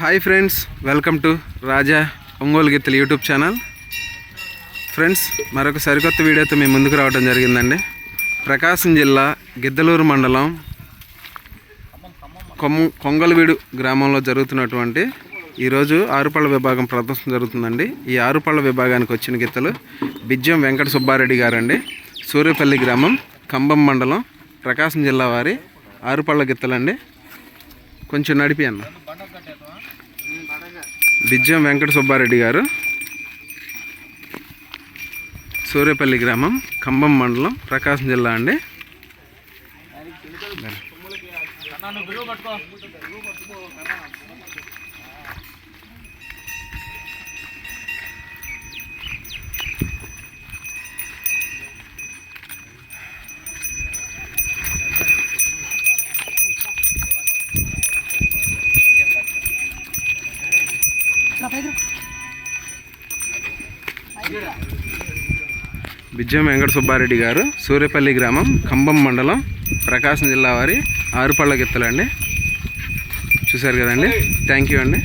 Hi friends welcome to Raja Ongole గిత్తలు YouTube channel. Friends మరొక సరికొత్త వీడియోతో మేము ముందుకు రావడం జరిగిందండి. ప్రకాశం జిల్లా గిద్దలూరు మండలం కొమ్ కొంగలవీడు గ్రామంలో జరుగుతున్నటువంటి ఈరోజు ఆరుపళ్ళ విభాగం ప్రదర్శన జరుగుతుందండి. ఈ ఆరుపళ్ళ విభాగానికి వచ్చిన గిత్తలు బిజ్జం వెంకట సుబ్బారెడ్డి గారండి. సూర్యపల్లి గ్రామం కంబం మండలం ప్రకాశం జిల్లా వారి ఆరుపళ్ళ గిత్తలండి కొంచెం నడిపి అన్న. బిజ్జం వెంకట సుబ్బారెడ్డి గారు. సూర్యపల్లి గ్రామం ఖమ్మం మండలం ప్రకాశం జిల్లా అండి. బిజ్జం వెంకట సుబ్బారెడ్డి గారు సూర్యపల్లి గ్రామం కంబం మండలం ప్రకాశం జిల్లా వారి ఆరుపళ్ళ గిత్తలండి. చూశారు కదండి? థ్యాంక్ యూ అండి.